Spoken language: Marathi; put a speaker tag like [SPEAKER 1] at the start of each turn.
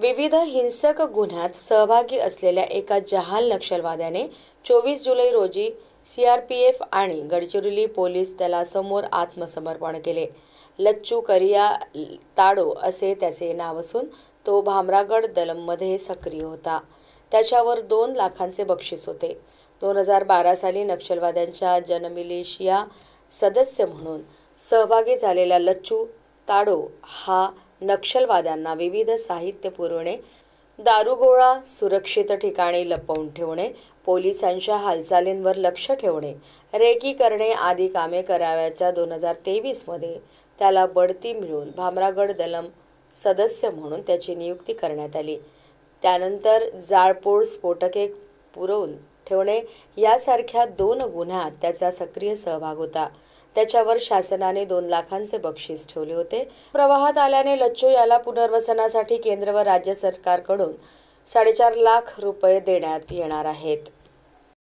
[SPEAKER 1] विविध हिंसक गुन्ह्यात सहभागी असलेल्या एका जहाल नक्षलवाद्याने चोवीस जुलै रोजी सी आर पी एफ आणि गडचिरोली पोलीस दलासमोर आत्मसमर्पण केले. लच्चू करिया ताडो असे त्याचे नाव असून तो भामरागड दलममध्ये सक्रिय होता. त्याच्यावर दोन लाखांचे बक्षीस होते. दोन हजार बारा साली नक्षलवाद्यांच्या जनमिलिशिया सदस्य म्हणून सहभागी झालेला लच्चू ताडो हा नक्षलवाद्यांना विविध साहित्य पुरवणे दारुगोळा सुरक्षित ठिकाणी लपवून ठेवणे पोलिसांच्या हालचालींवर लक्ष ठेवणे रेकी करणे आदी कामे कराव्याच्या दोन हजार तेवीसमध्ये त्याला बढती मिळून भामरागड दलम सदस्य म्हणून त्याची नियुक्ती करण्यात आली. त्यानंतर जाळपोळ स्फोटके पुरवून ठेवणे यासारख्या दोन गुन्ह्यात त्याचा सक्रिय सहभाग होता. त्याच्यावर शासनाने दोन लाखांचे बक्षीस ठेवले होते. प्रवाहात आल्याने लच्चू याला पुनर्वसनासाठी केंद्र व राज्य सरकारकडून साडेचार लाख रुपये देण्यात येणार आहेत.